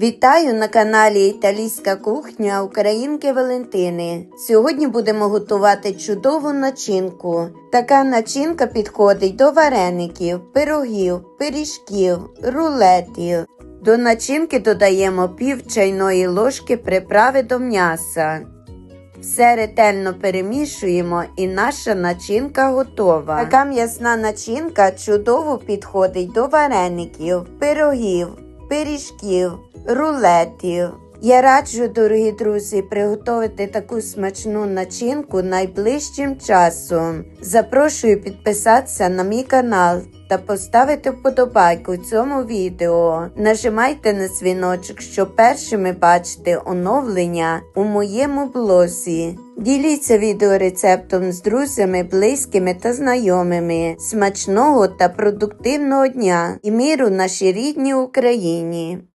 Вітаю на каналі Італійська кухня Українки Валентини. Сьогодні будемо готувати чудову начинку. Така начинка підходить до вареників, пирогів, пиріжків, рулетів. До начинки додаємо пів чайної ложки приправи до м'яса. Все ретельно перемішуємо і наша начинка готова. Така м'ясна начинка чудово підходить до вареників, пирогів, пиріжків, рулетів. Я раджу, дорогі друзі, приготувати таку смачну начинку найближчим часом. Запрошую підписатися на мій канал та поставити вподобайку цьому відео. Нажимайте на дзвіночок, щоб першими бачити оновлення у моєму блозі. Діліться відеорецептом з друзями, близькими та знайомими. Смачного та продуктивного дня і миру нашій рідній Україні!